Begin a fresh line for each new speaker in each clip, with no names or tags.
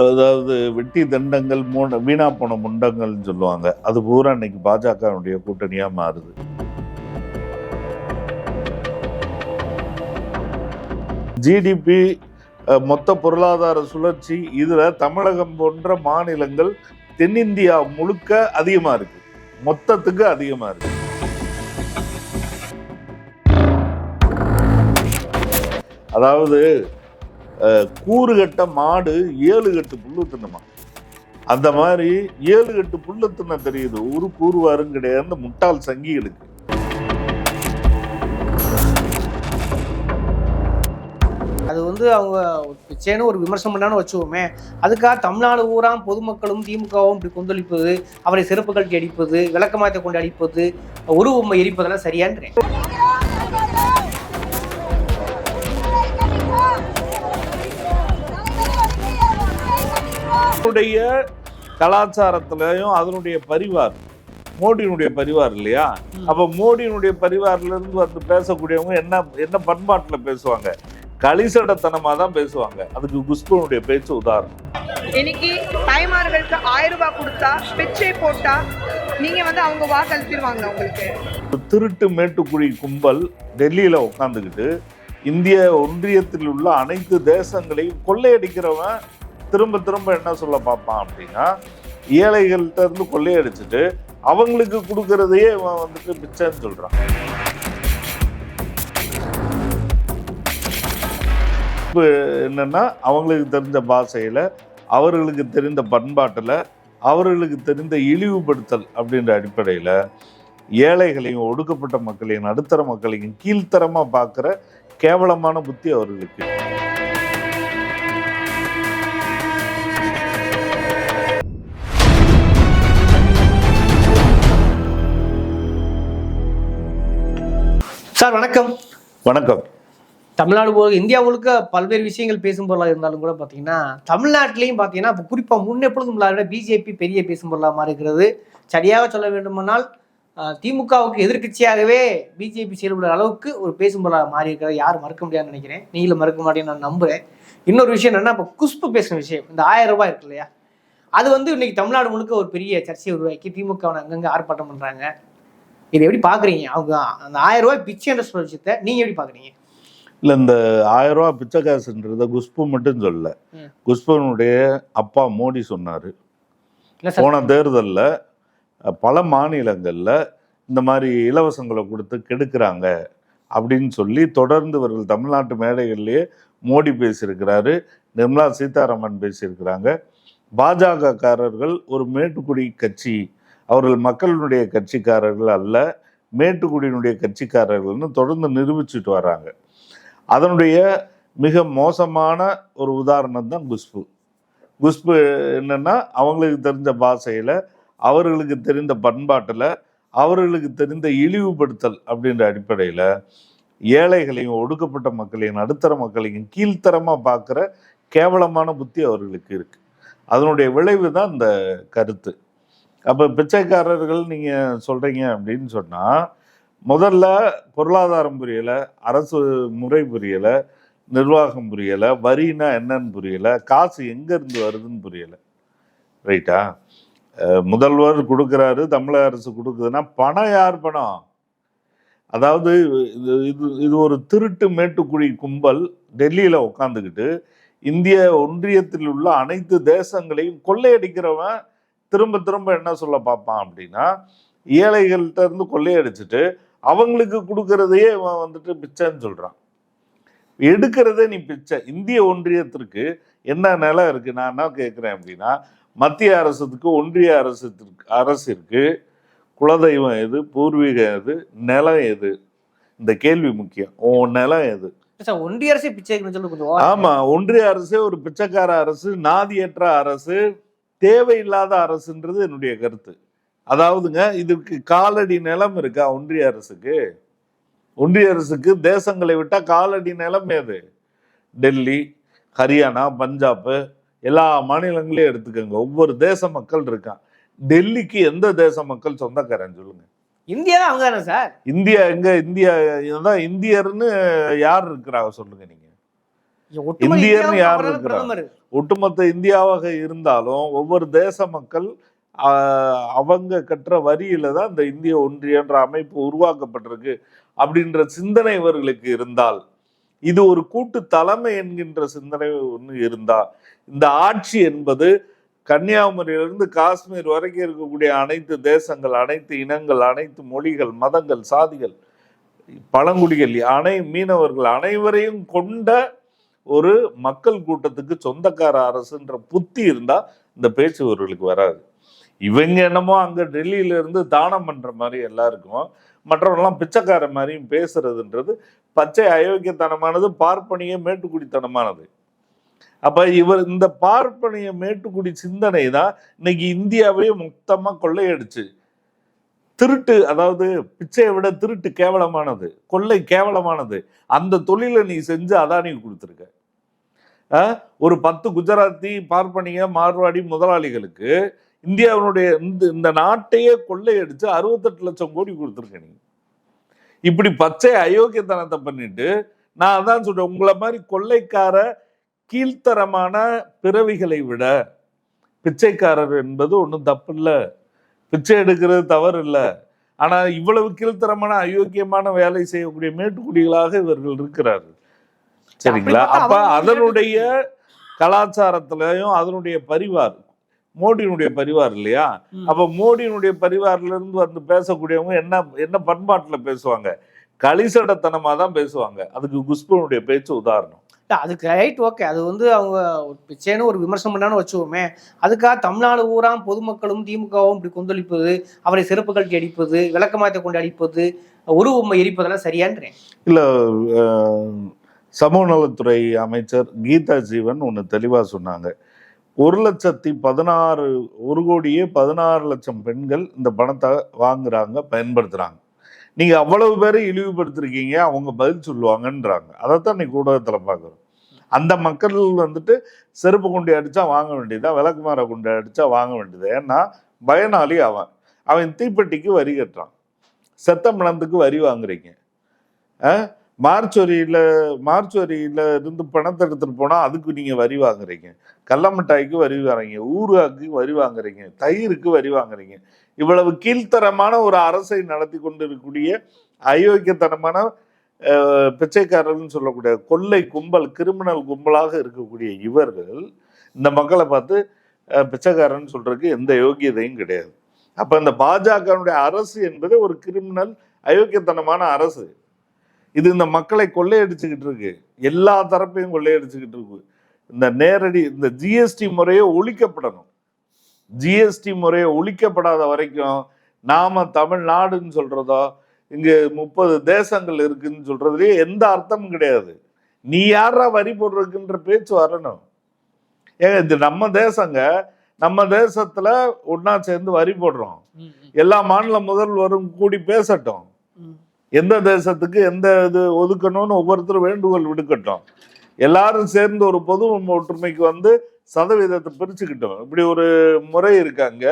அதாவது வெட்டி தண்டங்கள் மூணு வீணா போன முண்டங்கள்னு சொல்லுவாங்க. அது பூரா இன்னைக்கு பாஜகவுடைய கூட்டணியாக மாறுது. ஜிடிபி மொத்த பொருளாதார சுழற்சி இதில் தமிழகம் போன்ற மாநிலங்கள் தென்னிந்தியா முழுக்க அதிகமாக இருக்கு. மொத்தத்துக்கு அதிகமாக இருக்கு. அதாவது கூறு கட்ட மாடு ஏழு கட்டு புல்லு தின்னுமா? அந்த மாதிரி ஏழு கட்டு புல்லு தின்ன தெரியுது. ஒரு கூறுவாரும் கிடையாது. அந்த முட்டாள் சங்கிகளுக்கு
அது வந்து அவங்க பிச்சைன்னு ஒரு விமர்சனம் பண்ணான்னு வச்சுக்கோமே. அதுக்காக தமிழ்நாடு ஊரா பொதுமக்களும் திமுகவும் இப்படி கொந்தளிப்பது அவரை சிறப்புகள் அடிப்பது விளக்கமாயத்தை கொண்டு அடிப்பது உருவம் எரிப்பதெல்லாம் சரியான்றேன்.
அதனுடைய கலாச்சாரத்திலையும் அதனுடைய பரிவார் மோடியினுடைய பரிவார் இல்லையா? அப்ப மோடியினுடைய பரிவார்ல இருந்து வந்து பேசக்கூடியவங்க என்ன என்ன பண்பாட்டுல பேசுவாங்க? களிசடத்தனமா தான் பேசுவாங்க. அதுக்கு குஷ்புனுடைய பேச்சு உதாரணம்.
இன்னைக்கு தாய்மார்களுக்கு ஆயிரம் ரூபாய் கொடுத்தா பிச்சை போட்டா நீங்க வந்து அவங்க வாக்களிச்சிருவாங்க உங்களுக்கு.
திருட்டு மேட்டுக்குழி கும்பல் டெல்லியில உட்காந்துக்கிட்டு இந்திய ஒன்றியத்தில் உள்ள அனைத்து தேசங்களையும் கொள்ளையடிக்கிறவன் திரும்ப திரும்ப என்ன சொல்ல பார்ப்பான் அப்படின்னா ஏழைகள்கிட்ட இருந்து கொள்ளையடிச்சிட்டு அவங்களுக்கு கொடுக்கறதையே இவன் வந்துட்டு பிச்சைன்னு சொல்கிறான் இப்போ என்னென்னா அவங்களுக்கு தெரிஞ்ச பாஷையில் அவர்களுக்கு தெரிந்த பண்பாட்டில் அவர்களுக்கு தெரிந்த இழிவுபடுத்தல் அப்படின்ற அடிப்படையில் ஏழைகளையும் ஒடுக்கப்பட்ட மக்களையும் நடுத்தர மக்களையும் கீழ்த்தரமாக பார்க்குற கேவலமான புத்தி அவர்களுக்கு
சார் வணக்கம்.
வணக்கம்.
தமிழ்நாடு முழுக்க இந்தியா முழுக்க பல்வேறு விஷயங்கள் பேசும் பொருளாக இருந்தாலும் கூட பார்த்தீங்கன்னா தமிழ்நாட்டிலையும் பார்த்தீங்கன்னா இப்போ குறிப்பாக முன்னெப்பொழுதும் இல்லாத பிஜேபி பெரிய பேசும் பொருளாக மாறி இருக்கிறது சரியாக சொல்ல வேண்டுமானால் திமுகவுக்கு எதிர்க்கட்சியாகவே பிஜேபி செயல்படுற அளவுக்கு ஒரு பேசும் பொருளாக மாறி இருக்கிறத யாரும் மறக்க முடியாதுன்னு நினைக்கிறேன். நீங்களும் மறக்க மாட்டேன்னு நான் நம்புறேன். இன்னொரு விஷயம் என்னன்னா இப்போ குஷ்பு பேசின விஷயம் இந்த ஆயிரம் ரூபாய் இருக்கு இல்லையா? அது வந்து இன்னைக்கு தமிழ்நாடு முழுக்க ஒரு பெரிய சர்ச்சையை உருவாக்கி திமுக அங்கங்கே ஆர்ப்பாட்டம் பண்றாங்க. இதை எப்படி பாக்குறீங்க? அவங்க அந்த ஆயிரம் ரூபாய் பிச்சைன்ற விஷயத்த நீங்க எப்படி பாக்குறீங்க?
இல்ல இந்த ஆயிரம் ரூபாய் பிச்சை காசுன்றத குஷ்பு மட்டும் சொல்லல. குஷ்புனுடைய அப்பா மோடி சொன்னாரு. போன தேர்தல்ல பல மாநிலங்கள்ல இந்த மாதிரி இலவசங்களை கொடுத்து கெடுக்கிறாங்க அப்படின்னு சொல்லி தொடர்ந்து இவர்கள் தமிழ்நாட்டு மேடைகள்லயே மோடி பேசியிருக்கிறாரு நிர்மலா சீதாராமன் பேசியிருக்கிறாங்க. பாஜக காரர்கள் ஒரு மேட்டுக்குடி கட்சி அவர்கள் மக்களுடைய கட்சிக்காரர்கள் அல்ல மேட்டுக்குடியினுடைய கட்சிக்காரர்கள்னு தொடர்ந்து நிரூபிச்சுட்டு வராங்க. அதனுடைய மிக மோசமான ஒரு உதாரணம் தான் குஷ்பு. குஷ்பு என்னென்னா அவங்களுக்கு தெரிஞ்ச பாஷையில் அவர்களுக்கு தெரிந்த பண்பாட்டில் அவர்களுக்கு தெரிந்த இழிவுபடுத்தல் அப்படின்ற அடிப்படையில் ஏழைகளையும் ஒடுக்கப்பட்ட மக்களையும் நடுத்தர மக்களையும் கீழ்த்தரமாக பார்க்குற கேவலமான புத்தி அவர்களுக்கு இருக்குது அதனுடைய விளைவு தான் இந்த கருத்து. அப்போ பிச்சைக்காரர்கள் நீங்கள் சொல்கிறீங்க அப்படின்னு சொன்னால் முதல்ல பொருளாதாரம் புரியலை அரசு முறை புரியலை நிர்வாகம் புரியலை வரினா என்னன்னு புரியலை காசு எங்கேருந்து வருதுன்னு புரியலை. ரைட்டா முதல்வர் கொடுக்குறாரு தமிழக அரசு கொடுக்குதுன்னா பணம் யார் பணம்? அதாவது இது இது இது ஒரு திருட்டு மேட்டுக்குழி கும்பல் டெல்லியில் உட்காந்துக்கிட்டு இந்திய ஒன்றியத்தில் உள்ள அனைத்து தேசங்களையும் கொள்ளையடிக்கிறவன் திரும்ப திரும்ப என்ன சொல்ல பார்ப்பான் அப்படின்னா ஏழைகள்கிட்ட இருந்து கொள்ளையடிச்சிட்டு அவங்களுக்கு கொடுக்கறதையே இவன் வந்துட்டு பிச்சைன்னு சொல்றான். எடுக்கிறதே நீ பிச்சை. இந்திய ஒன்றியத்திற்கு என்ன நிலம் இருக்கு? நான் என்ன கேட்குறேன் அப்படின்னா மத்திய அரசுக்கு ஒன்றிய அரசுக்கு அரசிற்கு குலதெய்வம் எது? பூர்வீகம் எது? நிலம் எது? இந்த கேள்வி முக்கியம். உன் நிலம் எது?
ஒன்றிய அரசு பிச்சை எடுக்கணும்னு சொல்லி கொஞ்சம்.
ஆமா ஒன்றிய அரசே ஒரு பிச்சைக்கார அரசு நாதியற்ற அரசு தேவையில்லாத அரசுன்றது என்னுடைய கருத்து. அதாவதுங்க இதுக்கு காலடி நிலம் இருக்கா ஒன்றிய அரசுக்கு? ஒன்றிய அரசுக்கு தேசங்களை விட்டா காலடி நிலம் ஏது டெல்லி ஹரியானா பஞ்சாப் எல்லா மாநிலங்களையும் எடுத்துக்கோங்க. ஒவ்வொரு தேச மக்கள் இருக்கான் டெல்லிக்கு எந்த தேச மக்கள் சொந்தக்காரன் சொல்லுங்க.
இந்தியா தான் அவங்க தானே சார்.
இந்தியா எங்க? இந்தியா இதான் இந்தியர்னு யார் இருக்கிறாங்க சொல்லுங்க நீங்க? இந்தியர்னு யார் ஒட்டுமொத்த இந்தியாவாக இருந்தாலும் ஒவ்வொரு தேச மக்கள் அவங்க கட்டுற வரியில தான் இந்த இந்திய ஒன்றியன்ற அமைப்பு உருவாக்கப்பட்டிருக்கு அப்படின்ற சிந்தனை இவர்களுக்கு இருந்தால் இது ஒரு கூட்டு தலைமை என்கின்ற சிந்தனை ஒன்று இருந்தா இந்த ஆட்சி என்பது கன்னியாகுமரியிலிருந்து காஷ்மீர் வரைக்கும் இருக்கக்கூடிய அனைத்து தேசங்கள் அனைத்து இனங்கள் அனைத்து மொழிகள் மதங்கள் சாதிகள் பழங்குடிகள் அனை மீனவர்கள் அனைவரையும் கொண்ட ஒரு மக்கள் கூட்டத்துக்கு சொந்தக்கார அரசுன்ற புத்தி இருந்தால் இந்த பேச்சு இவர்களுக்கு வராது. இவங்க என்னமோ அங்கே டெல்லியிலேருந்து தானம் பண்ணுற மாதிரி எல்லாருக்கும் மற்றவர்கள்லாம் பிச்சைக்கார மாதிரியும் பேசுறதுன்றது பச்சை அயோக்கியத்தனமானது பார்ப்பனிய மேட்டுக்குடித்தனமானது. அப்போ இவர் இந்த பார்ப்பனிய மேட்டுக்குடி சிந்தனை தான் இன்னைக்கு இந்தியாவையே மொத்தமாக கொள்ளையடிச்சு. திருட்டு அதாவது பிச்சையை விட திருட்டு கேவலமானது கொள்ளை கேவலமானது. அந்த தொழிலை நீ செஞ்சு அதானி கொடுத்துருக்க. ஒரு பத்து குஜராத்தி பார்ப்பனிய மார்வாடி முதலாளிகளுக்கு இந்தியாவினுடைய இந்த இந்த நாட்டையே கொள்ளையடிச்சு அறுபத்தெட்டு லட்சம் கோடி கொடுத்துருக்க நீ. இப்படி பச்சை அயோக்கியத்தனத்தை பண்ணிட்டு நான் அதான் சொல்றேன் உங்களை மாதிரி கொள்ளைக்கார கீழ்த்தரமான பிறவிகளை விட பிச்சைக்காரர் என்பது ஒன்றும் தப்பு இல்லை பிச்சை எடுக்கிறது தவறு இல்லை ஆனால் இவ்வளவு கீழ்த்தரமான அயோக்கியமான வேலை செய்யக்கூடிய மேட்டுக்குடிகளாக இவர்கள் இருக்கிறார்கள். சரிங்களா? அப்ப அதனுடைய கலாச்சாரத்திலையும் அதனுடைய பரிவார் மோடியினுடைய பரிவார் இல்லையா. அப்ப மோடியினுடைய பரிவார்ல இருந்து வந்து பேசக்கூடியவங்க என்ன என்ன பண்பாட்டுல பேசுவாங்க? களிசடத்தனமா தான் பேசுவாங்க. அதுக்கு குஷ்புனுடைய பேச்சு உதாரணம்.
அதுக்கு ரைட் ஓகே அது வந்து அவங்க ஒரு பிச்சைன்னு ஒரு விமர்சனம் பண்ணான்னு வச்சுக்கோமே அதுக்காக தமிழ்நாடு ஊரா பொதுமக்களும் திமுகவும் இப்படி கொந்தளிப்பது அவரை செருப்பு கழட்டி அடிப்பது விளக்கமாத்த கொண்டு அடிப்பது உருவம் எரிப்பதெல்லாம் சரியான்றேன்.
இல்ல சமூக நலத்துறை அமைச்சர் கீதா ஜீவன் ஒன்று தெளிவாக சொன்னாங்க. ஒரு லட்சத்தி பதினாறு ஒரு கோடியே பதினாறு லட்சம் பெண்கள் இந்த பணத்தை வாங்குறாங்க பயன்படுத்துறாங்க. நீங்கள் அவ்வளவு பேரை இழிவுபடுத்திருக்கீங்க அவங்க பதில் சொல்லுவாங்கன்றாங்க. அதைத்தான் இன்னைக்கு கூடத்தில் பார்க்குறோம். அந்த மக்கள் வந்துட்டு செருப்பு குண்டி அடித்தா வாங்க வேண்டியதா விளக்குமாற குண்டி அடித்தா வாங்க வேண்டியது? ஏன்னா பயனாளி அவன். அவன் தீப்பெட்டிக்கு வரி கட்டுறான். செத்த மனத்துக்கு வரி வாங்குறீங்க. மார்ச் வரியில் மார்ச் வரியில் இருந்து பணத்தை எடுத்துகிட்டு போனால் அதுக்கு நீங்கள் வரி வாங்குறீங்க. கல்லமிட்டாய்க்கு வரி வாங்குறீங்க ஊறுகாய்க்கு வரி வாங்குறீங்க தயிருக்கு வரி வாங்குறீங்க. இவ்வளவு கீழ்த்தரமான ஒரு அரசை நடத்தி கொண்டு இருக்கக்கூடிய அயோக்கியத்தனமான பிச்சைக்காரர்னு சொல்லக்கூடிய கொள்ளை கும்பல் கிரிமினல் கும்பலாக இருக்கக்கூடிய இவர்கள் இந்த மக்களை பார்த்து பிச்சைக்காரன் பிச்சைக்காரன்னு சொல்றதுக்கு எந்த யோகியதையும் கிடையாது. அப்போ இந்த பாஜகனுடைய அரசு என்பது ஒரு கிரிமினல் அயோக்கியத்தனமான அரசு. இது இந்த மக்களை கொள்ளையடிச்சுக்கிட்டு இருக்கு எல்லா தரப்பையும் கொள்ளையடிச்சுக்கிட்டு இருக்கு இந்த நேரடி இந்த ஜிஎஸ்டி முறையை ஒழிக்கப்படணும். ஜிஎஸ்டி முறையை ஒழிக்கப்படாத வரைக்கும் நாம தமிழ்நாடுன்னு சொல்றதோ இங்க முப்பது தேசங்கள் இருக்குன்னு சொல்றதுலயே எந்த அர்த்தமும் கிடையாது. நீ யாரா வரி போடுறதுக்குன்ற பேச்சு வரணும். ஏங்க இது நம்ம தேசங்க. நம்ம தேசத்துல ஒண்ணா சேர்ந்து வரி போடுறோம். எல்லா மாநில முதல்வரும் கூடி பேசட்டும். எந்த தேசத்துக்கு எந்த இது ஒதுக்கணும்னு ஒவ்வொருத்தரும் வேண்டுகோள் விடுக்கட்டும். எல்லாரும் சேர்ந்து ஒரு பொது ஒற்றுமைக்கு வந்து சதவீதத்தை பிரிச்சுக்கிட்டோம். இப்படி ஒரு முறை இருக்காங்க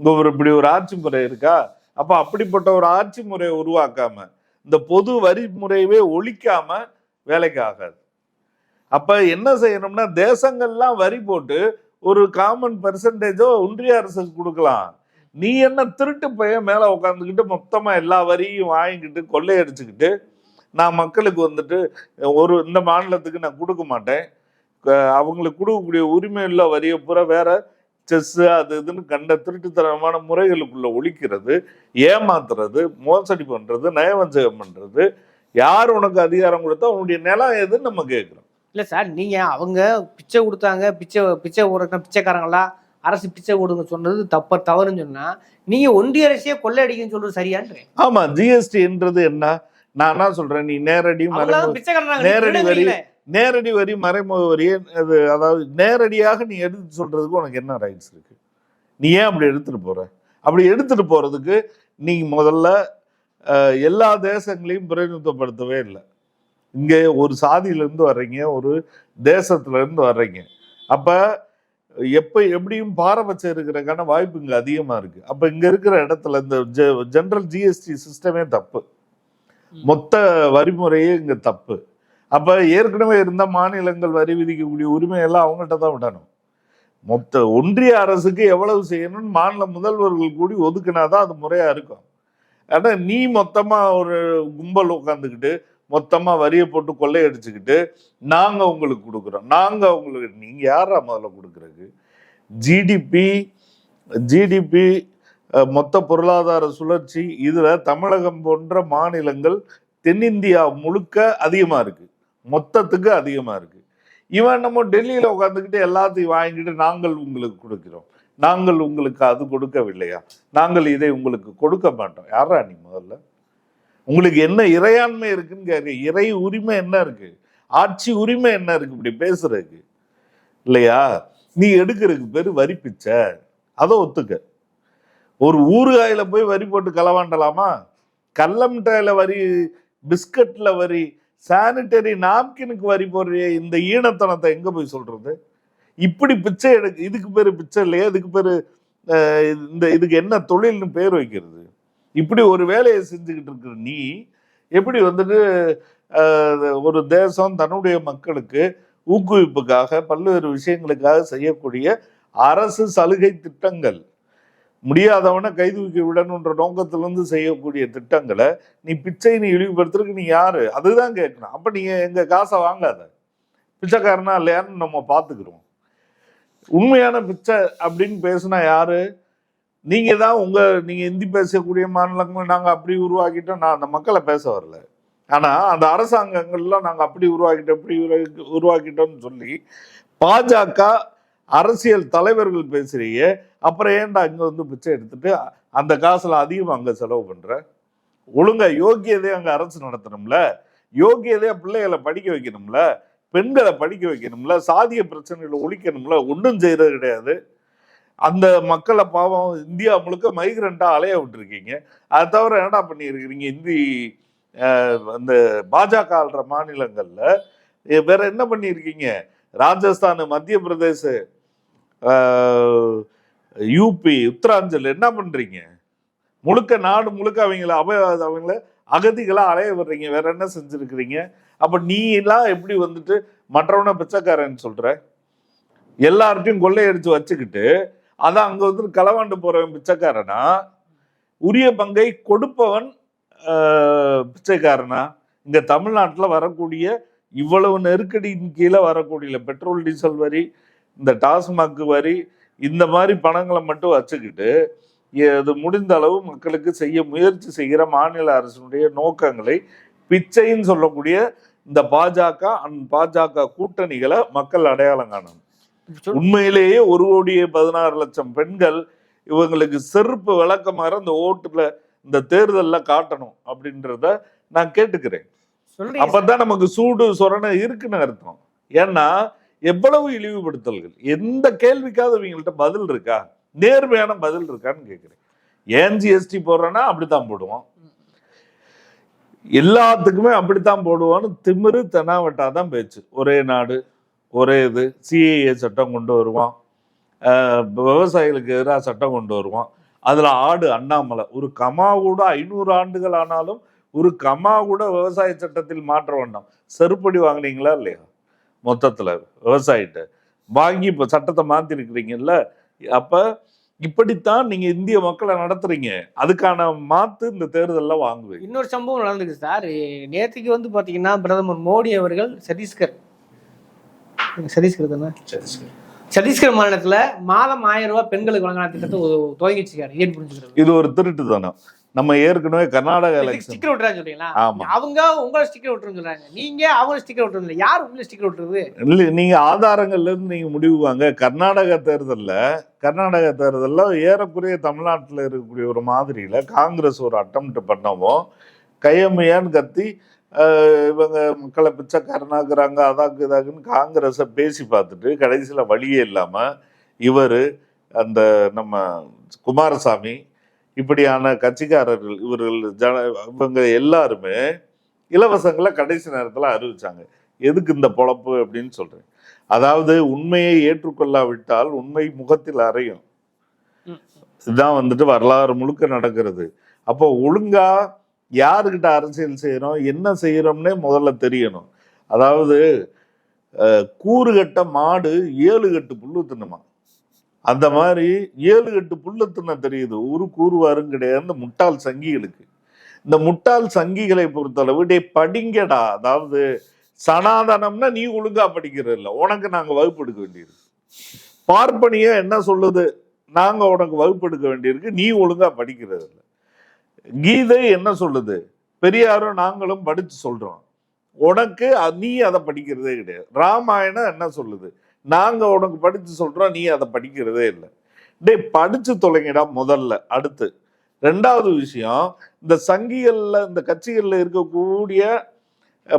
இங்க ஒரு இப்படி ஒரு ஆட்சி முறை இருக்கா? அப்ப அப்படிப்பட்ட ஒரு ஆட்சி முறையை உருவாக்காம இந்த பொது வரி முறையவே ஒழிக்காம வேலைக்கு ஆகாது. அப்ப என்ன செய்யணும்னா தேசங்கள்லாம் வரி போட்டு ஒரு காமன் பெர்சன்டேஜோ ஒன்றிய அரசுக்கு கொடுக்கலாம். நீ என்ன திருட்டு பையன் மேலே உட்காந்துக்கிட்டு மொத்தமாக எல்லா வரியும் வாங்கிக்கிட்டு கொள்ளையடிச்சுக்கிட்டு நான் மக்களுக்கு வந்துட்டு ஒரு இந்த மாநிலத்துக்கு நான் கொடுக்க மாட்டேன். அவங்களுக்கு கொடுக்கக்கூடிய உரிமை உள்ள வரியை பூரா வேற செஸ் அது இதுன்னு கண்ட திருட்டுத்தனமான முறைகளுக்குள்ள ஒழிக்கிறது ஏமாத்துறது மோசடி பண்றது நயவஞ்சகம் பண்றது. யார் உனக்கு அதிகாரம் கொடுத்தா உன்னுடைய நிலம் எதுன்னு நம்ம கேட்குறோம்.
இல்லை சார் நீங்கள் அவங்க பிச்சை கொடுத்தாங்க பிச்சை பிச்சை போடுற பிச்சைக்காரங்களா? அரசு பிச்சை கொடுங்க சொன்னது தப்ப தவறுன்னு சொன்னா நீங்க ஒன்றிய அரசே கொள்ளையடிக்குன்னு சொல்றது சரியான்றேன்
ஆமா ஜிஎஸ்டின்றது என்ன? நான் என்ன சொல்றேன் நீ நேரடி நேரடி வரி நேரடி வரி மறைமுக வரி அது அதாவது நேரடியாக நீ எடுத்து சொல்றதுக்கு உனக்கு என்ன ரைட்ஸ் இருக்கு? நீ ஏன் அப்படி எடுத்துட்டு போற? அப்படி எடுத்துட்டு போறதுக்கு நீ முதல்ல எல்லா தேசங்களையும் பிரதிநிதித்துவப்படுத்தவே இல்லை. இங்க ஒரு சாதியில இருந்து வர்றீங்க ஒரு தேசத்துல இருந்து வர்றீங்க. அப்ப எப்ப எப்படியும் பாரபட்சம் இருக்கிறதுக்கான வாய்ப்பு இங்க அதிகமா இருக்கு. அப்ப இங்க இருக்கிற இடத்துல இந்த ஜெனரல் ஜிஎஸ்டி சிஸ்டமே தப்பு. மொத்த வரிமுறையே இங்க தப்பு. அப்ப ஏற்கனவே இருந்த மாநிலங்கள் வரி விதிக்கக்கூடிய உரிமையெல்லாம் அவங்கள்ட்ட தான் விடணும். மொத்த ஒன்றிய அரசுக்கு எவ்வளவு செய்யணும்னு மாநில முதல்வர்கள் கூடி ஒதுக்குனாதான் அது முறையா இருக்கும். ஆனா நீ மொத்தமா ஒரு கும்பல் உட்காந்துக்கிட்டு மொத்தமா வரியை போட்டு கொள்ளையடிச்சுக்கிட்டு நாங்க உங்களுக்கு கொடுக்குறோம். நாங்க உங்களுக்கு நீங்க யாரா முதல்ல கொடுக்குறது? ஜிடிபி ஜிடிபி மொத்த பொருளாதார சுழற்சி இதுல தமிழகம் போன்ற மாநிலங்கள் தென்னிந்தியா முழுக்க அதிகமா இருக்கு. மொத்தத்துக்கு அதிகமா இருக்கு. இவன் நம்ம டெல்லியில உட்காந்துக்கிட்டு எல்லாத்தையும் வாங்கிட்டு நாங்கள் உங்களுக்கு கொடுக்கிறோம். நாங்கள் உங்களுக்கு அது கொடுக்கவில்லையா? நாங்கள் இதை உங்களுக்கு கொடுக்க மாட்டோம். யாரா நீ முதல்ல? உங்களுக்கு என்ன இறையாண்மை இருக்குன்னு கேட்க இறை உரிமை என்ன இருக்கு? ஆட்சி உரிமை என்ன இருக்கு? இப்படி பேசுறதுக்கு. இல்லையா? நீ எடுக்கிறதுக்கு பேர் வரி பிச்சை. அதை ஒத்துக்க. ஒரு ஊறுகாயில போய் வரி போட்டு களவாண்டலாமா? கடல வரி பிஸ்கட்ல வரி சானிட்டரி நாப்கினுக்கு வரி போடுறிய இந்த ஈனத்தனத்தை எங்க போய் சொல்றது? இப்படி பிச்சை எடுக்கு இதுக்கு பேர் பிச்சை இல்லையா? இதுக்கு பேர் இந்த இதுக்கு என்ன தொழில்னு பேர் வைக்கிறது? இப்படி ஒரு வேலையை செஞ்சுக்கிட்டு இருக்கிற நீ எப்படி வந்துட்டு ஒரு தேசம் தன்னுடைய மக்களுக்கு ஊக்குவிப்புக்காக பல்வேறு விஷயங்களுக்காக செய்யக்கூடிய அரசு சலுகை திட்டங்கள் முடியாதவனை கைதூக்கி விடணுன்ற நோக்கத்திலிருந்து செய்யக்கூடிய திட்டங்களை நீ பிச்சை நீ இழிவுபடுத்துறதுக்கு நீ யாரு? அதுதான் கேட்கணும். அப்ப நீங்கள் எங்க காசை வாங்காத. பிச்சைக்காரனா இல்லையான்னு நம்ம பார்த்துக்கிறோம் உண்மையான பிச்சை அப்படின்னு பேசுனா யாரு? நீங்க தான் உங்க நீங்க இந்தி பேசக்கூடிய மாநிலங்கள் நாங்க அப்படி உருவாக்கிட்டோம். நான் அந்த மக்களை பேச வரல. ஆனா அந்த அரசாங்கங்கள்லாம் நாங்க அப்படி உருவாக்கிட்டோம் இப்படி உருவாக்கிட்டோம்னு சொல்லி பாஜக அரசியல் தலைவர்கள் பேசுறீங்க. அப்புறம் ஏன்டா இங்க வந்து பிச்சை எடுத்துட்டு அந்த காசுல அதிகமா அங்க செலவு பண்ற? ஒழுங்காக யோக்கியதே அங்க அரசு நடத்தணும்ல. யோகியதையா பிள்ளைகளை படிக்க வைக்கணும்ல. பெண்களை படிக்க வைக்கணும்ல. சாதிய பிரச்சனைகளை ஒழிக்கணும்ல. ஒன்றும் செய்யறது கிடையாது. அந்த மக்களை பாவம் இந்தியா முழுக்க மைக்ரண்டா அலைய விட்டுருக்கீங்க. அதை தவிர என்னடா பண்ணியிருக்கிறீங்க? இந்தி அந்த பாஜக ஆள்ற மாநிலங்களில் வேற என்ன பண்ணியிருக்கீங்க? ராஜஸ்தான் மத்திய பிரதேச யூபி உத்தராஞ்சல் என்ன பண்ணுறீங்க முழுக்க நாடு முழுக்க அவங்கள அவ அவங்கள அகதிகளாக அலைய விடுறீங்க. வேற என்ன செஞ்சுருக்கிறீங்க? அப்போ நீ எல்லாம் எப்படி வந்துட்டு மற்றவன பிச்சைக்காரன்னு சொல்கிற எல்லார்ட்டையும் கொள்ளையடிச்சு வச்சுக்கிட்டு அதான் அங்கே வந்து களவாண்டு போகிறவன் பிச்சைக்காரனா? உரிய பங்கை கொடுப்பவன் பிச்சைக்காரனா? இங்கே தமிழ்நாட்டில் வரக்கூடிய இவ்வளவு நெருக்கடியின் கீழே வரக்கூடிய பெட்ரோல் டீசல் வரி இந்த டாஸ்மாக் வரி இந்த மாதிரி பணங்களை மட்டும் வச்சுக்கிட்டு இது முடிந்த அளவு மக்களுக்கு செய்ய முயற்சி செய்கிற மாநில அரசினுடைய நோக்கங்களை பிச்சைன்னு சொல்லக்கூடிய இந்த பாஜக அண்ட் பாஜக கூட்டணிகளை மக்கள் அடையாளம் காணணும். உண்மையிலேயே ஒரு கோடியே பதினாறு லட்சம் பெண்கள் இவங்களுக்கு செருப்பு விளக்கமாற இந்த ஓட்டுல இந்த தேர்தல்ல காட்டணும் அப்படின்றத நான் கேட்டுக்கிறேன். அப்பதான் நமக்கு சூடு சொரணை இருக்குன்னு அர்த்தம். ஏன்னா எவ்வளவு இழிவுபடுத்தல்கள்? எந்த கேள்விக்காவது இவங்கள்ட்ட பதில் இருக்கா? நேர்மையான பதில் இருக்கான்னு கேக்குறேன். ஏன் ஜிஎஸ்டி போடுறேன்னா அப்படித்தான் போடுவோம். எல்லாத்துக்குமே அப்படித்தான் போடுவான்னு திமிரு தெனாவட்டாதான் பேச்சு. ஒரே நாடு ஒரே இது சிஏஏ சட்டம் கொண்டு வருவான். விவசாயிகளுக்கு எதிராக சட்டம் கொண்டு வருவான். அதில் ஆடு அண்ணாமலை ஒரு கமா கூட ஐநூறு ஆண்டுகள் ஆனாலும் ஒரு கமா கூட விவசாய சட்டத்தில் மாற்ற வேண்டாம். செருப்படி வாங்கினீங்களா இல்லையா? மொத்தத்தில் விவசாயிட்ட வாங்கி இப்போ சட்டத்தை மாற்றிருக்கிறீங்கல்ல அப்போ இப்படித்தான் நீங்க இந்திய மக்களை நடத்துறீங்க. அதுக்கான மாத்து இந்த தேர்தலில் வாங்குவீங்க.
இன்னொரு சம்பவம் நடந்துருக்கு சார். நேற்றுக்கு வந்து பாத்தீங்கன்னா பிரதமர் மோடி அவர்கள் சத்தீஸ்கர் சத்தீஸ்கர் தானே? சத்தீஸ்கர். மாநிலத்துல மாதம் ஆயிரம் ரூபாய் பெண்களுக்கு வழங்கின திட்டத்தை துவங்கி வச்சிருக்காரு ஏன் புரிஞ்சுக்கிறது?
இது ஒரு திருட்டுத்தனம் நம்ம ஏற்கனவே கர்நாடக எலெக்ஷன்
ஸ்டிக்கர் விட்டுறான்னு சொல்றீங்களா?
ஆமா.
அவங்க உங்களை ஸ்டிக்கர் விட்டுருன்னு சொல்றாங்க. நீங்க அவங்க ஸ்டிக்கர் விட்டுறது யார் உங்களை ஸ்டிக்கர் விட்டுறது
இல்லை நீங்க ஆதாரங்கள்ல இருந்து நீங்க முடிவு வாங்க. கர்நாடக தேர்தல்ல கர்நாடக தேர்தல்ல ஏறக்குறைய தமிழ்நாட்டுல இருக்கக்கூடிய ஒரு மாதிரியில காங்கிரஸ் ஒரு அட்டம் பண்ணவும் கையம்மையான்னு கத்தி இவங்க மக்களை பிச்சைக்காரனாக்குறாங்க அதாக்கு இதாக்குன்னு காங்கிரஸை பேசி பார்த்துட்டு கடைசியில வழியே இல்லாம இவர் அந்த நம்ம குமாரசாமி இப்படியான கட்சிக்காரர்கள் இவர்கள் ஜன இவங்க எல்லாருமே இலவசங்களை கடைசி நேரத்துல அறிவிச்சாங்க. எதுக்கு இந்த பொழப்பு அப்படின்னு சொல்றேன். அதாவது உண்மையை ஏற்றுக்கொள்ளாவிட்டால் உண்மை முகத்தில் அறையும். இதுதான் வந்துட்டு வரலாறு முழுக்க நடக்கிறது. அப்போ ஒழுங்கா யாருக்கிட்ட அரசியல் செய்கிறோம் என்ன செய்கிறோம்னே முதல்ல தெரியணும். அதாவது கூறு கட்ட மாடு ஏழு கட்டு புல்லு தின்னுமா? அந்த மாதிரி ஏழு கட்டு புல்லு தின்ன தெரியுது. ஒரு கூறுவாரும் கிடையாது. இந்த முட்டாள் சங்கிகளுக்கு. இந்த முட்டாள் சங்கிகளை பொறுத்தளவு டே படிங்கடா. அதாவது சனாதனம்னா நீ ஒழுங்கா படிக்கிறது இல்லை. உனக்கு நாங்க வகுப்பு எடுக்க வேண்டியிருக்கு. பார்ப்பனியம் என்ன சொல்லுது? நாங்க உனக்கு வகுப்பு எடுக்க வேண்டியிருக்கு. நீ ஒழுங்கா படிக்கிறது இல்லை. கீதை என்ன சொல்லுது? பெரியாரும் நாங்களும் படித்து சொல்றோம். உனக்கு நீ அதை படிக்கிறதே கிடையாது. ராமாயணம் என்ன சொல்லுது? நாங்கள் உனக்கு படித்து சொல்றோம் நீ அதை படிக்கிறதே இல்லை. டேய் படித்து தொலைங்கடா முதல்ல. அடுத்து ரெண்டாவது விஷயம் இந்த சங்கிகளில் இந்த கட்சிகளில் இருக்கக்கூடிய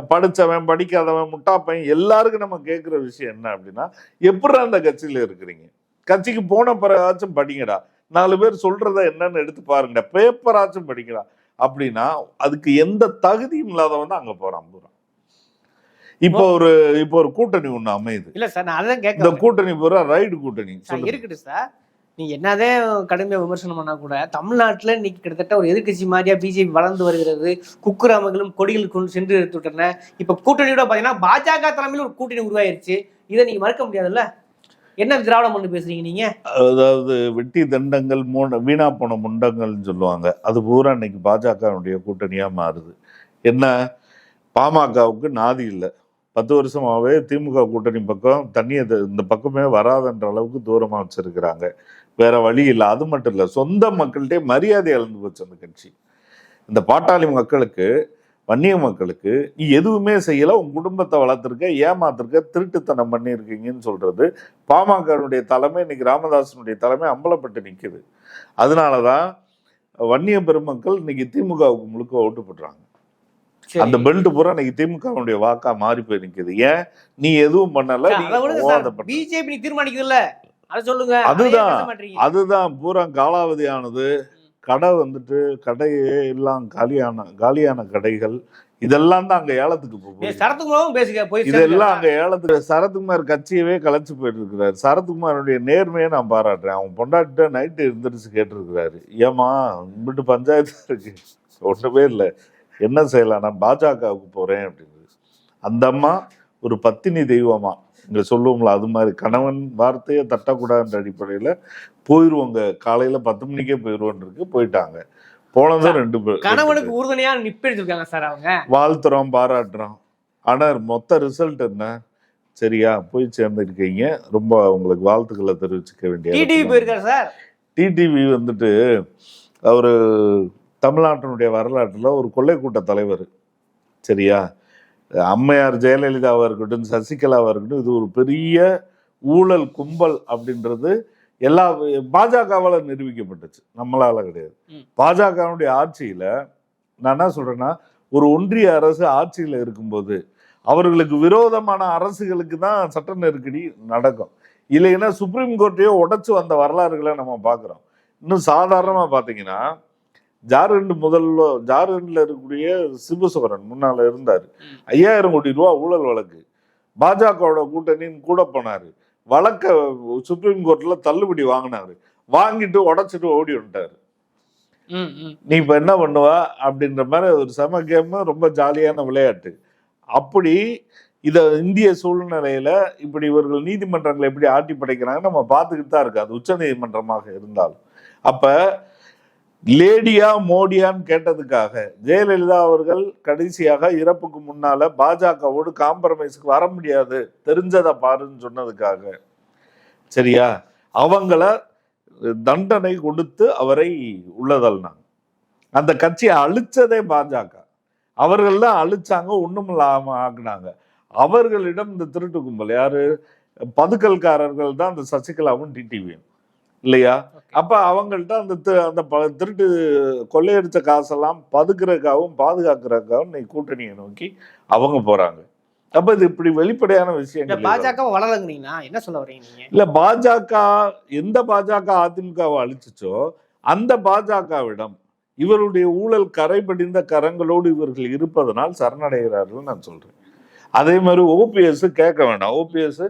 படித்தவன் படிக்காதவன் முட்டாப்பையன் எல்லாருக்கும் நம்ம கேட்குற விஷயம் என்ன அப்படின்னா எப்படி அந்த கட்சியில் இருக்கிறீங்க? கட்சிக்கு போன பிறகாச்சும் படிங்கடா. நாலு பேர் சொல்றத என்னன்னு எடுத்து பாருங்கடா பேப்பராச்சும் படிக்கடா அப்படின்னா அதுக்கு எந்த தகுதியும் இல்லாதவன் தான் அங்க போறான் பூரா இப்போ ஒரு இப்போ ஒரு கூட்டணி ஒண்ணு அமையுது.
இல்ல சார் நான் அதான்
இந்த
கேட்க
கூட்டணி பூரா ரைடு கூட்டணி.
இருக்கட்டு சார். நீங்க என்னதான் கடுமையா விமர்சனம் பண்ணா கூட தமிழ்நாட்டுல இன்னைக்கு கிட்டத்தட்ட ஒரு எதிர்க்கட்சி மாதிரியா பிஜேபி வளர்ந்து வருகிறது. குக்குராமங்களும் கொடிகள் கொண்டு சென்று எடுத்து விட்டன இப்ப கூட்டணியோட பாத்தீங்கன்னா பாஜக தலைமையில் ஒரு கூட்டணி உருவாயிருச்சு. இதை நீங்க மறுக்க முடியாதுல்ல? என்ன திராவிட மண்ணு பேசுறீங்க நீங்க?
அதாவது வெட்டி தண்டங்கள் மூணு வீணா போன முண்டங்கள்னு சொல்லுவாங்க. அது பூரா இன்னைக்கு பாஜகவுடைய கூட்டணியா மாறுது. என்ன? பாமகவுக்கு நாதி இல்லை. பத்து வருஷமாகவே திமுக கூட்டணி பக்கம் தண்ணியை த- இந்த பக்கமே வராதுன்ற அளவுக்கு தூரமாக வச்சுருக்கிறாங்க. வேற வழி இல்லை. அது மட்டும் இல்லை. சொந்த மக்கள்கிட்டே மரியாதை இழந்து போச்சு அந்த கட்சி. இந்த பாட்டாளி மக்களுக்கு வன்னிய மக்களுக்கு நீ எதுவுமே செய்யல உன் குடும்பத்தை வளர்த்துருக்க ஏமாத்திருக்க திருட்டுத்தனம் பண்ணியிருக்கீங்கன்னு சொல்றது பாமகனுடைய தலைமை இன்னைக்கு ராமதாசனுடைய தலைமை அம்பலப்பட்டு நிக்குது. அதனாலதான் வன்னிய பெருமக்கள் இன்னைக்கு திமுகவுக்கு முழுக்க ஓட்டு போடுறாங்க. அந்த பெல்ட் பூரா இன்னைக்கு திமுகவுடைய வாக்கா மாறி போய் நிக்குது. ஏன்? நீ எதுவும் பண்ணல.
பிஜேபி தீர்மானிக்குது இல்ல அதை சொல்லுங்க.
அதுதான். அதுதான் பூரா காலாவதியானது. கடை வந்துட்டு கடையே எல்லாம் காலியான காலியான கடைகள். இதெல்லாம் தான் அங்க ஏலத்துக்கு
ஏய்,
போகுது
சரத்துக்குமாவும் பேசுங்க போய்
இதெல்லாம் அங்க ஏலத்துக்கு சரத்குமார் கட்சியவே கலைச்சு போயிட்டு இருக்கிறாரு சரத்குமாருடைய நேர்மையை நான் பாராட்டுறேன். அவன் பொண்டாட்டிட்ட நைட்டு இருந்துருச்சு கேட்டிருக்கிறாரு. ஏமா இம்பிட்டு பஞ்சாயத்து இருக்கு. ஒன்றுமே இல்லை. என்ன செய்யலாம்? நான் பாஜகவுக்கு போறேன் அப்படின்னு அந்த அம்மா ஒரு பத்தினி தெய்வமா? இங்க சொல்லுவோம்ல அது மாதிரி கணவன் வார்த்தையை தட்டக்கூடாதுன்ற அடிப்படையில போயிருவோங்க. காலையில பத்து மணிக்கே போயிருவோன்னு இருக்கு போயிட்டாங்க. போனதும் ரெண்டு பேர்
கணவனுக்கு உறுதுணையா நிப்பெடுத்திருக்காங்க சார் அவங்க.
வாழ்த்துறோம் பாராட்டுறோம். ஆனா மொத்த ரிசல்ட் என்ன? சரியா போய் சேர்ந்துருக்கீங்க. ரொம்ப உங்களுக்கு வாழ்த்துக்களை தெரிவிச்சுக்க வேண்டிய
டிடிவி போயிருக்காரு சார்?
டிடிவி வந்துட்டு அவரு தமிழ்நாட்டினுடைய வரலாற்றுல ஒரு கொள்ளை கூட்ட தலைவர். சரியா? அம்மையார் ஜெயலலிதாவா இருக்கட்டும் சசிகலாவா இருக்கட்டும் இது ஒரு பெரிய ஊழல் கும்பல் அப்படின்றது எல்லா பாஜகவால நிரூபிக்கப்பட்டுச்சு. நம்மளால கிடையாது. பாஜகவுடைய ஆட்சியில நான் என்ன சொல்றேன்னா ஒரு ஒன்றிய அரசு ஆட்சியில இருக்கும்போது அவர்களுக்கு விரோதமான அரசுகளுக்கு தான் சட்ட நெருக்கடி நடக்கும். இல்லைன்னா சுப்ரீம் கோர்ட்டையோ உடைச்சு வந்த வரலாறுகளை நம்ம பார்க்குறோம். இன்னும் சாதாரணமா பார்த்தீங்கன்னா ஜார்க்கண்ட் முதல்ல ஜார்க்கண்ட்ல இருக்கக்கூடிய சிபுசோரன் முன்னால இருந்தார். ஐயாயிரம் கோடி ரூபா ஊழல் வழக்கு. பாஜகவோட கூட்டணின்னு கூட போனாரு. வழக்க சுப்ரீம் கோர்ட்ல தள்ளுபடி வாங்கினாரு. வாங்கிட்டு உடைச்சிட்டு ஓடி வந்துட்டாரு. நீ இப்ப என்ன பண்ணுவ அப்படின்ற மாதிரி ஒரு செம கேம் ரொம்ப ஜாலியான விளையாட்டு. அப்படி இத இந்திய சூழ்நிலையில இப்படி இவர்கள் நீதிமன்றங்களை எப்படி ஆட்டி படைக்கிறாங்க நம்ம பார்த்துக்கிட்டு தான் இருக்கு. அது உச்ச நீதிமன்றமாக இருந்தாலும். அப்ப லேடியா மோடியான்னு கேட்டதுக்காக ஜெயலலிதா அவர்கள் கடைசியாக இறப்புக்கு முன்னால பாஜகவோடு காம்ப்ரமைஸுக்கு வர முடியாது. தெரிஞ்சதை பாருன்னு சொன்னதுக்காக. சரியா? அவங்கள தண்டனை கொடுத்து அவரை உள்ளதல்னாங்க அந்த கட்சியை அழிச்சதே பாஜக. அவர்கள் தான் அழிச்சாங்க ஒன்றும் இல்லாம ஆக்குனாங்க. அவர்களிடம் இந்த திருட்டு கும்பல் யாரு? பதுக்கல்காரர்கள் தான் இந்த சசிகலாவும் டிடிவியும். இல்லையா. அப்ப அவங்கள்ட்ட அந்த அந்த திருட்டு கொள்ளையடிச்ச காசெல்லாம் பதுக்குறதுக்காகவும் பாதுகாக்கிறதுக்காகவும் இன்னைக்கு கூட்டணியை நோக்கி அவங்க போறாங்க. அப்ப இது இப்படி வெளிப்படையான விஷயங்கள்
பாஜக என்ன சொல்ல வரீங்க
இல்ல பாஜக எந்த பாஜக அதிமுகவை அழிச்சுச்சோ அந்த பாஜகவிடம் இவருடைய ஊழல் கரைபடிந்த கரங்களோடு இவர்கள் இருப்பதனால் சரணடைகிறார்கள் நான் சொல்றேன். அதே மாதிரி ஓபிஎஸ் கேட்க வேண்டாம். ஓபிஎஸ்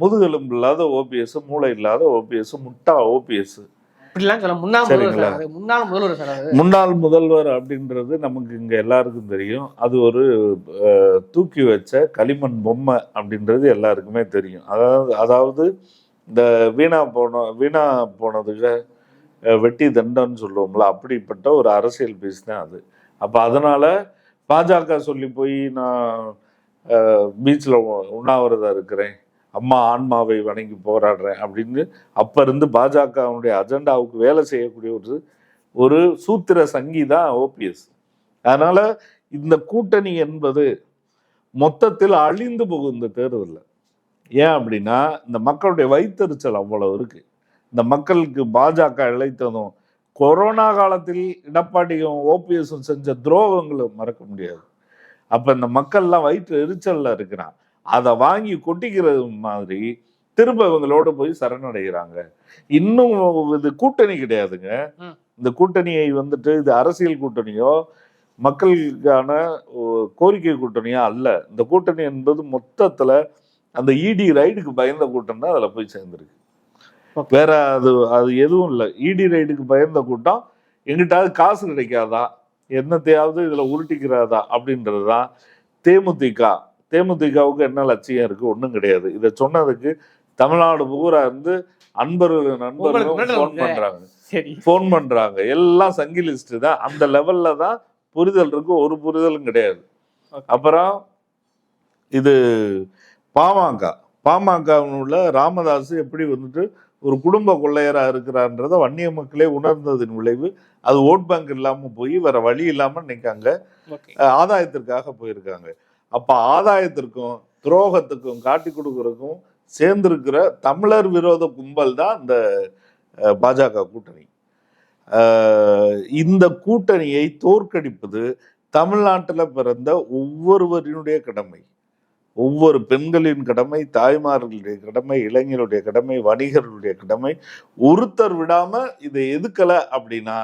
முதுகெலும்பு இல்லாத ஓபிஎஸ் மூளை இல்லாத ஓபிஎஸ் முட்டா ஓபிஎஸ்
முன்னாள் முதல்வர்
அப்படின்றது நமக்கு இங்க எல்லாருக்கும் தெரியும். அது ஒரு தூக்கி வச்ச களிமண் பொம்மை அப்படின்றது எல்லாருக்குமே தெரியும். அதாவது அதாவது இந்த வீணா போன வீணா போனதுக்கு வெட்டி தண்டம்னு சொல்லுவோம்ல அப்படிப்பட்ட ஒரு அரசியல் பீஸ் தான் அது. அப்போ அதனால பாஜக சொல்லி போய் நான் பீச்சில் உண்ணாவிரதம் இருக்கிறேன். அம்மா ஆன்மாவை வணங்கி போராடுறேன் அப்படின்னு அப்போ இருந்து பாஜகவுடைய அஜெண்டாவுக்கு வேலை செய்யக்கூடிய ஒரு ஒரு சூத்திர சங்கி தான் ஓபிஎஸ். அதனால் இந்த கூட்டணி என்பது மொத்தத்தில் அழிந்து போகும் இந்த தேர்தலில். ஏன் அப்படின்னா இந்த மக்களுடைய வைத்தறிச்சல் அவ்வளவு இருக்கு. இந்த மக்களுக்கு பாஜக இழைத்ததும் கொரோனா காலத்தில் எடப்பாடியும் ஓபிஎஸும் செஞ்ச துரோகங்களை மறக்க முடியாது. அப்போ இந்த மக்கள்லாம் வயிற்று எரிச்சலில் இருக்கிறான். அதை வாங்கி கொட்டிக்கிறது மாதிரி திரும்ப இவங்களோட போய் சரணடைகிறாங்க. இன்னும் இது கூட்டணி கிடையாதுங்க. இந்த கூட்டணியை வந்துட்டு இது அரசியல் கூட்டணியோ மக்களுக்கான கோரிக்கை கூட்டணியோ அல்ல. இந்த கூட்டணி என்பது மொத்தத்துல அந்த இடி ரைடுக்கு பயந்த கூட்டம் தான் அதுல போய் சேர்ந்துருக்கு. வேற அது அது எதுவும் இல்லை. இடி ரைடுக்கு பயந்த கூட்டம் எங்கிட்டாவது காசு கிடைக்காதா? என்னத்தையாவது இதுல உருட்டிக்கிறாதா? அப்படின்றதுதான் தேமுதிக தேமுதிகவுக்கு என்ன லட்சியம் இருக்கு? ஒண்ணும் கிடையாது. இதை சொன்னதுக்கு தமிழ்நாடு பூரா இருந்து அன்பர்கள்
உங்களுக்கு
நண்பர்களும் ஃபோன். பண்றாங்க. ஃபோன் பண்றாங்க. எல்லாம் சங்கி லிஸ்ட் தான். அந்த லெவல்ல தான் புரிதல் இருக்கு. ஒரு புரிதலும் கிடையாது. அப்புறம் இது பாமக. பாமகவுல ராமதாஸ் எப்படி வந்துட்டு ஒரு குடும்ப கொள்ளையரா இருக்கிறான்றத வன்னிய மக்களே உணர்ந்ததின் விளைவு. அது ஓட் பேங்க் இல்லாம போய் வேற வழி இல்லாம இன்னைக்கு அங்க ஆதாயத்திற்காக போயிருக்காங்க. அப்ப ஆதாயத்திற்கும் துரோகத்துக்கும் காட்டி கொடுக்கறதுக்கும் சேர்ந்திருக்கிற தமிழர் விரோத கும்பல் தான் இந்த பாஜக கூட்டணி. இந்த கூட்டணியை தோற்கடிப்பது தமிழ்நாட்டில் பிறந்த ஒவ்வொருவரினுடைய கடமை. ஒவ்வொரு பெண்களின் கடமை தாய்மார்களுடைய கடமை இளைஞருடைய கடமை வணிகர்களுடைய கடமை. ஒருத்தர் விடாம இதை எதுக்கலை அப்படின்னா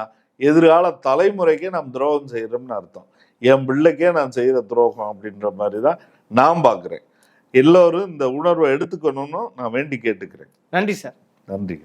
எதிர்கால தலைமுறைக்கே நாம் துரோகம் செய்கிறோம்னு அர்த்தம். என் பிள்ளைக்கே நான் செய்யற துரோகம் அப்படின்ற மாதிரி தான் நான் பார்க்குறேன் எல்லோரும் இந்த உணர்வை எடுத்துக்கணும்னு நான் வேண்டி கேட்டுக்கிறேன்.
நன்றி சார்.
நன்றி.